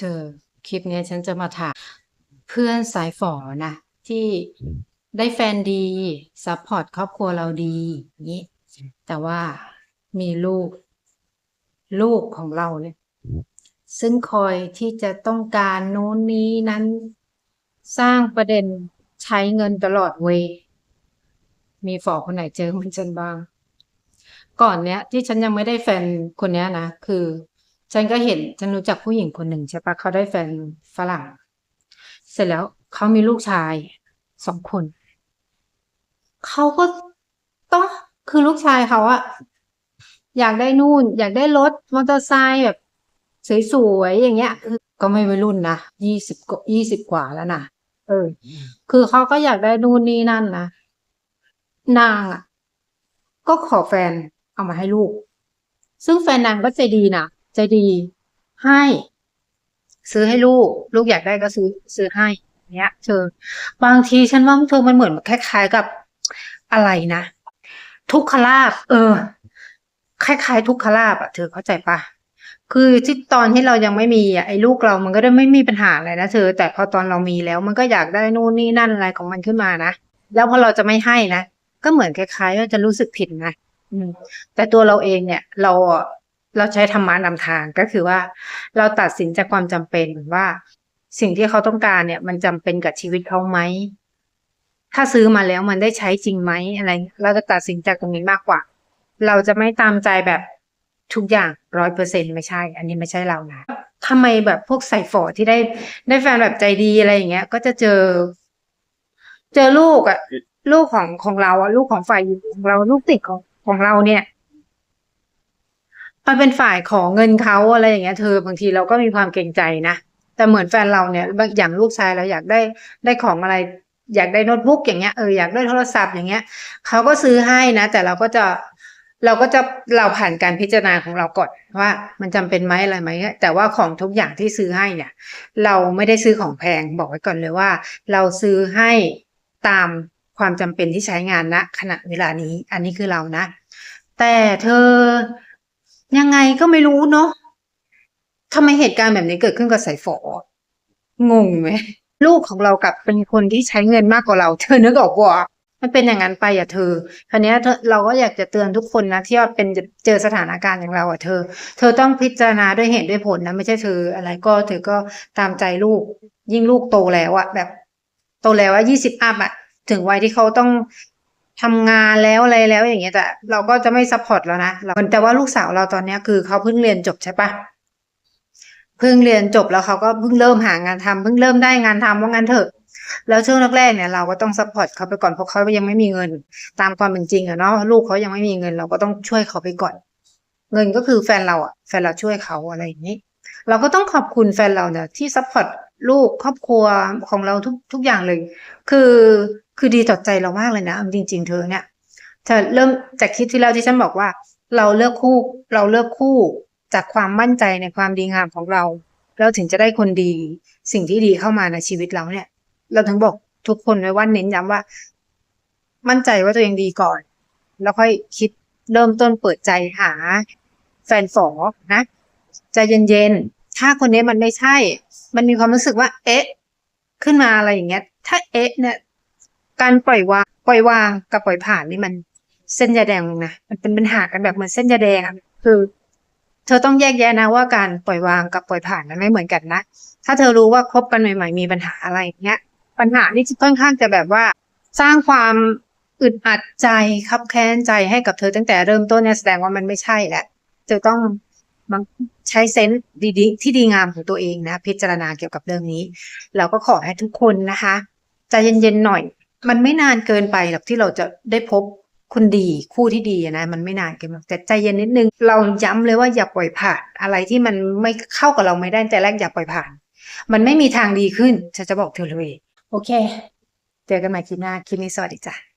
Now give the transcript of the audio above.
เธอคลิปนี้ฉันจะมาถามเพื่อนสายฝอนะที่ได้แฟนดีซัพพอร์ตครอบครัวเราดีนี้แต่ว่ามีลูก ลูกของเราเนี่ยซึ่งคอยที่จะต้องการโน้นนี้นั้น สร้างประเด็นใช้เงินตลอดเว มีฝอคนไหนเจอเหมือนฉันบ้าง ก่อนเนี้ย ที่ฉันยังไม่ได้แฟนคนเนี้ยนะ คือ ฉันก็เห็นฉันรู้จักผู้หญิงคนหนึ่งใช่ปะเขาได้แฟนฝรั่ง เสร็จแล้วเขามีลูกชายสองคน เขาก็ต้องคือลูกชายเขาอะอยากได้นู่น อยากได้รถมอเตอร์ไซค์แบบสวยๆอย่างเงี้ยก็ไม่วัยรุ่นนะยี่สิบกยี่สิบกว่าแล้วนะเออ คือเขาก็อยากได้นู่นนี่นั่นนะนางอะก็ขอแฟนเอามาให้ลูก ซึ่งแฟนนางก็ใจดีนะ ใจดี ให้ ซื้อให้ลูก ลูกอยากได้ก็ซื้อซื้อให้เนี้ยเธอบางทีฉันว่าเธอมันเหมือนคล้าย ๆกับอะไรนะ ทุกขลาบ เออ คล้ายๆ ทุกขลาบอะเธอเข้าใจปะคือที่ตอนที่เรายังไม่มีอะไอ้ลูกเรามันก็ได้ไม่มีปัญหาอะไรนะเธอแต่พอตอนเรามีแล้ว มันก็อยากได้นู่นนี่นั่นอะไรของมันขึ้นมานะแล้วพอเราจะไม่ให้นะก็เหมือนคล้ายๆว่าจะรู้สึกผิดนะอืมแต่ตัวเราเองเนี่ย เรา เราใช้ธรรมะนำทางก็คือว่า เราตัดสินจากความจำเป็นว่า สิ่งที่เขาต้องการเนี่ย มันจำเป็นกับชีวิตเขาไหมถ้าซื้อมาแล้วมันได้ใช้จริงไหมอะไร เราจะตัดสินจากตรงนี้มากกว่า เราจะไม่ตามใจแบบทุกอย่างร้อยเปอร์เซ็นไม่ใช่ อันนี้ไม่ใช่เรานะทำไมแบบพวกใส่ฝอที่ได้ได้แฟนแบบใจดีอะไรอย่างเงี้ย ก็จะเจอ เจอลูกอะลูกของของเราอะลูกของฝ่ายหญิงของเราลูกติดของของเราเนี่ย มันเป็นฝ่ายขอเงินเขาอะไรอย่างเงี้ยเธอบางทีเราก็มีความเกรงใจนะแต่เหมือนแฟนเราเนี่ยบางอย่างลูกชายเราอยากได้ได้ของอะไร อยากได้โน้ตบุ๊กอย่างเงี้ยเอออยากได้โทรศัพท์อย่างเงี้ยเขาก็ซื้อให้นะ แต่เราก็จะเราก็จะเราผ่านการพิจารณาของเราก่อนว่า มันจำเป็นไหมอะไรไหมแต่ว่าของทุกอย่างที่ซื้อให้เนี่ย เราไม่ได้ซื้อของแพงบอกไว้ก่อนเลยว่า เราซื้อให้ตามความจำเป็นที่ใช้งานณขณะเวลานี้ อันนี้คือเรานะ แต่เธอ ยังไงก็ไม่รู้เนาะทำไมเหตุการณ์แบบนี้เกิดขึ้นกับสายฝองงไหมลูกของเรากับเป็นคนที่ใช้เงินมากกว่าเรา เธอนึกออกว่ามันเป็นอย่างนั้นไปอะเธอคราวนี้เธอเราก็อยากจะเตือนทุกคนนะที่ว่าเป็นเจอสถานการณ์อย่างเราอะเธอ เธอต้องพิจารณาด้วยเหตุด้วยผลนะไม่ใช่เธอ อะไรก็เธอก็ตามใจลูก ยิ่งลูกโตแล้วอะแบบ โตแล้วว่ายี่สิบอัพอะถึงวัยที่เขาต้อง ทำงานแล้วอะไรแล้วอย่างเงี้ยแต่เราก็จะไม่ซัพพอร์ตแล้วนะเราแต่ว่าลูกสาวเราตอนเนี้ยคือเขาเพิ่งเรียนจบใช่ปะเพิ่งเรียนจบแล้วเขาก็เพิ่งเริ่มหางานทำเพิ่งเริ่มได้งานทำว่างั้นเถอะ แล้วช่วงแรกๆเนี่ยเราก็ต้องซัพพอร์ตเขาไปก่อนเพราะเขายังไม่มีเงินตามความเป็นจริงอะเนาะลูกเขายังไม่มีเงิน เราก็ต้องช่วยเขาไปก่อน เงินก็คือแฟนเราอะแฟนเราช่วยเขาอะไรอย่างนี้ เราก็ต้องขอบคุณแฟนเราเนี่ยที่ซัพพอร์ตลูกครอบครัวของเราทุกทุกอย่างเลย คือ คือดีต่อใจเรามากเลยนะจริง ๆ เธอเนี่ยเธอเริ่มจากคลิปที่แล้วที่ฉันบอกว่า เราเลือกคู่ เราเลือกคู่จากความมั่นใจในความดีงามของเรา เราถึงจะได้คนดี สิ่งที่ดีเข้ามาในชีวิตเราเนี่ย เราถึงบอกทุกคนไว้ว่าเน้นย้ำว่า มั่นใจว่าตัวเองดีก่อน แล้วค่อยคิดเริ่มต้นเปิดใจหา แฟนฝอนะใจเย็นๆถ้าคนนี้มันไม่ใช่ มันมีความรู้สึกว่า เอ๊ะ ขึ้นมาอะไรอย่างเงี้ย ถ้าเอ๊ะเนี่ย การปล่อยวางปล่อยวางกับปล่อยผ่านนี่มันเส้นยาแดงนะมันเป็นปัญหากันแบบเหมือนเส้นยาแดงอะคือ เธอต้องแยกแยะนะว่าการปล่อยวางกับปล่อยผ่านมันไม่เหมือนกันนะถ้าเธอรู้ว่าคบกันใหม่ ๆ มีปัญหาอะไรอย่างเงี้ย ปัญหานี่ค่อนข้างจะแบบว่า สร้างความอึดอัดใจคับแค้นใจให้กับเธอตั้งแต่เริ่มต้นเนี่ยแสดงว่ามันไม่ใช่แหละเธอต้องใช้เซนส์ดีๆ ที่ดีงามของตัวเองนะ พิจารณาเกี่ยวกับเรื่องนี้ เราก็ขอให้ทุกคนนะคะ ใจเย็นๆหน่อย มันไม่นานเกินไปหรอกที่เราจะได้พบคนดีคู่ที่ดีนะ มันไม่นานเกินไปแต่ใจเย็นนิดนึง เราย้ำเลยว่าอย่าปล่อยผ่านอะไรที่มันไม่เข้ากับเราไม่ได้แต่แรกอย่าปล่อยผ่าน มันไม่มีทางดีขึ้นฉันจะบอกเธอเลย โอเค เจอกันใหม่คลิปหน้าคลิปนี้สวัสดีจ้ะ